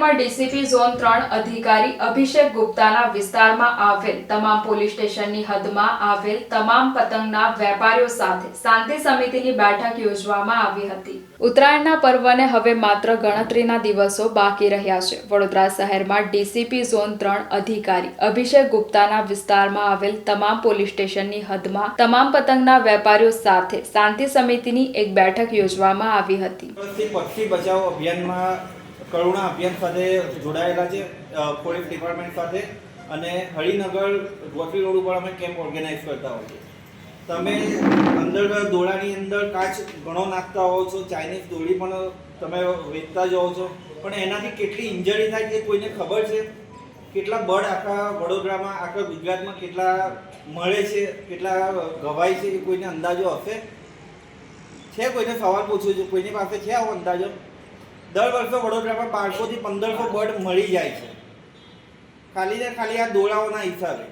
શહેરમાં DCP zone ત્રણ અધિકારી અભિષેક ગુપ્તાના વિસ્તારમાં આવેલ તમામ પોલીસ સ્ટેશનની હદમાં આવેલ તમામ પતંગના વેપારીઓ સાથે શાંતિ સમિતિની બેઠક યોજવામાં આવી હતી. ઉત્તરાયણના પર્વને હવે માત્ર ગણતરીના દિવસો બાકી રહ્યા છે. વડોદરા શહેરમાં ડીસીપી ઝોન ત્રણ અધિકારી અભિષેક ગુપ્તાના વિસ્તારમાં આવેલ તમામ પોલીસ સ્ટેશનની હદમાં તમામ પતંગના વેપારીઓ સાથે શાંતિ સમિતિની એક બેઠક યોજવામાં આવી હતી. પક્ષી બચાવ અભિયાનમાં કરુણા અભિયાન સાથે જોડાયેલા છે પોલીસ ડિપાર્ટમેન્ટ સાથે અને હરિનગર ગોત્રી રોડ ઉપર અમે કેમ્પ ઓર્ગેનાઇઝ કરતા હોઈએ તમે અંદર દોડાની અંદર કાચ ઘણો નાખતા હોવ છો, ચાઇનીઝ દોરી પણ તમે વેચતા જ હોવ છો, પણ એનાથી કેટલી ઇન્જરી થાય છે કોઈને ખબર છે? કેટલા બળ આખા વડોદરામાં, આખા ગુજરાતમાં કેટલા મળે છે, કેટલા ગવાય છે એ કોઈને અંદાજો હશે? છે કોઈને સવાલ પૂછ્યો છે? કોઈની પાસે છે આવો અંદાજો? દર વર્ષે વડોદરામાં બારસોથી પંદરસો બર્ડ મળી જાય છે. ખાલી ને ખાલી આ દોડાઓના હિસાબે.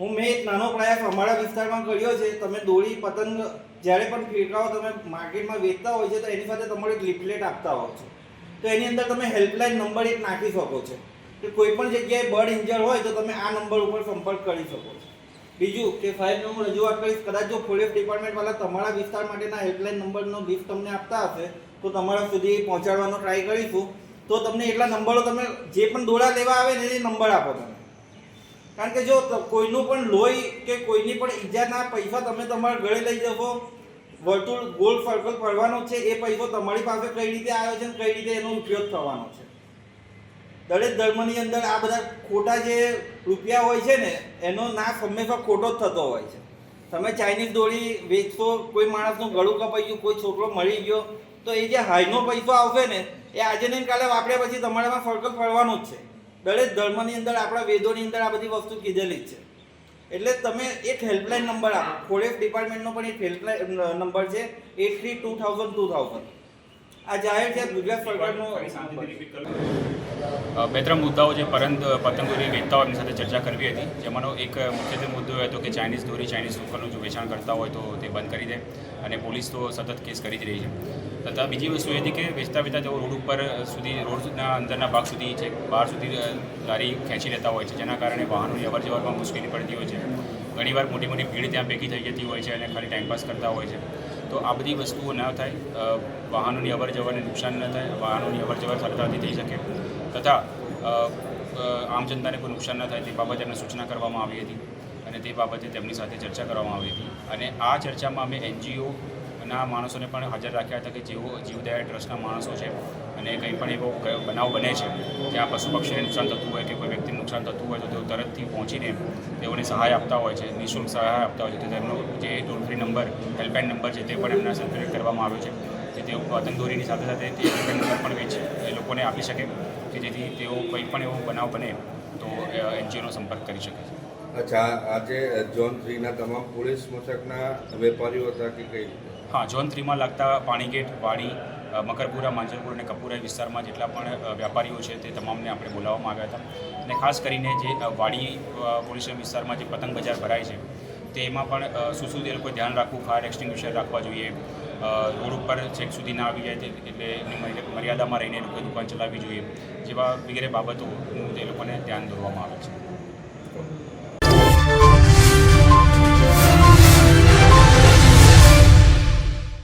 હું મેં એક નાનો પ્રયાસ અમારા વિસ્તારમાં કર્યો છે. તમે દોરી, પતંગ જ્યારે પણ ફિરકાઓ તમે માર્કેટમાં વેચતા હોય છે, તો એની સાથે તમારે એક લિફલેટ આપતા હોય છે. તો એની અંદર તમે હેલ્પલાઇન નંબર એક નાખી શકો છો. કે કોઈ પણ જગ્યાએ બર્ડ ઇન્જર હોય, તો તમે આ નંબર ઉપર સંપર્ક કરી શકો છો. બીજું કે સાહેબને હું રજૂઆત કરીશ, કદાચ જો પોલીસ ડિપાર્ટમેન્ટવાળા તમારા વિસ્તાર માટેના હેલ્પલાઇન નંબરનો લિસ્ટ તમને આપતા હશે, તો તમારા સુધી પહોંચાડવાનો ટ્રાય કરીશું. તો તમને એટલા નંબરો તમે જે પણ દોડા લેવા આવે ને એ નંબર આપો તમે. કારણ કે જો કોઈનું પણ લોહી કે કોઈની પણ ઈજાના પૈસા તમે તમારા ઘરે લઈ જશો, વર્તુળ ગોલ સર્કલ ફરવાનો છે, એ પૈસો તમારી પાસે કઈ રીતે આવ્યો છે કઈ રીતે એનો ઉપયોગ થવાનો છે. દરેક ધર્મની અંદર આ બધા ખોટા જે રૂપિયા હોય છે ને, એનો નાશ હંમેશા ખોટો જ થતો હોય છે. તમે ચાઇનીઝ દોરી વેચશો, કોઈ માણસનું ગળું કપાઈ ગયું, કોઈ છોકરો મળી ગયો, તો એ જે હાઈનો પૈસો આવશે ને, એ આજે ને કાલે વાપર્યા પછી તમારામાં સર્કલ ફરવાનું જ છે. દરેક ધર્મની અંદર આપણા વેદોની અંદર આ બધી વસ્તુ કીધેલી જ છે. એટલે તમે એક હેલ્પલાઇન નંબર આપો. ફોરેસ્ટ ડિપાર્ટમેન્ટનો પણ એક હેલ્પલાઇન નંબર છે, eight three two thousand two thousand. આ જાહેર છે ગુજરાત સરકારનો નંબર છે. અ, બે ત્રણ મુદ્દાઓ જે પરંત પતંગોરી વેચતા એમની સાથે ચર્ચા કરવી હતી. જેમાંનો એક મુખ્યત્વે મુદ્દો હતો કે ચાઇનીઝ દોરી ચાઇનીઝ લોકલનું જો વેચાણ કરતા હોય તો તે બંધ કરી દે અને પોલીસ તો સતત કેસ કરી જ રહી છે. તથા બીજી વસ્તુ એ હતી કે વેચતા વેચતા તેઓ રોડ ઉપર સુધી રોડના અંદરના ભાગ સુધી છે બહાર સુધી લારી ગાડી ખેંચી લેતા હોય છે જેના કારણે વાહનોની અવર જવરમાં મુશ્કેલી પડતી હોય છે. ઘણીવાર મોટી મોટી ભીડ ત્યાં ભેગી થઈ જતી હોય છે અને ખાલી ટાઈમપાસ કરતા હોય છે. તો આ બધી વસ્તુઓ ન થાય. વાહનોની અવર જવરને નુકસાન ન થાય, વાહનોની અવર જવર સરળતાથી થઈ શકે. તથા આમ જનતાને કોઈ નુકસાન ન થાય તે બાબતે એમને સૂચના કરવામાં આવી હતી અને તે બાબતે તેમની સાથે ચર્ચા કરવામાં આવી હતી. અને આ ચર્ચામાં અમે એનજીઓ ના માણસોને પણ હાજર રાખ્યા હતા કે જેઓ જીવદયા ટ્રસ્ટના માણસો છે અને કંઈ પણ એવો બનાવ બને છે જ્યાં પશુ પક્ષીને નુકસાન થતું હોય કે કોઈ વ્યક્તિને નુકસાન થતું હોય તો તેઓ તરતથી પહોંચીને તેઓને સહાય આપતા હોય છે, નિઃશુલ્ક સહાય આપતા હોય છે. તો તેમનો જે toll free number helpline number છે તે પણ એમના સંકલિત કરવામાં આવ્યો છે કે તેઓ પતંગદોરીની સાથે સાથે તે નંબર પણ વેચે, એ લોકોને આપી શકે કે જેથી તેઓ કંઈ પણ એવો બનાવ બને તો એનજીઓનો સંપર્ક કરી શકે છે. અચ્છા આજે ઝોન થ્રીના તમામ પોલીસ મથકના વેપારીઓ હતા કે કઈ? હા ઝોન થ્રીમાં લાગતા પાણીગેટ, વાડી મકરપુરા, માંજલપુર અને કપુરા વિસ્તારમાં જેટલા પણ વેપારીઓ છે તે તમામને આપણે બોલાવવામાં આવ્યા હતા. અને ખાસ કરીને જે વાડી પોલીસ વિસ્તારમાં જે પતંગ બજાર ભરાય છે, તેમાં પણ શું શું તે લોકોએ ધ્યાન રાખવું, ફાયર એક્સટિંગ્વિશર રાખવા જોઈએ રોડ ઉપર છેક સુધી ના આવી જાય એટલે એની મર્યાદામાં રહીને એ લોકોએ દુકાન ચલાવવી જોઈએ, જેવા વગેરે બાબતોનું તે લોકોને ધ્યાન દોરવામાં આવે છે.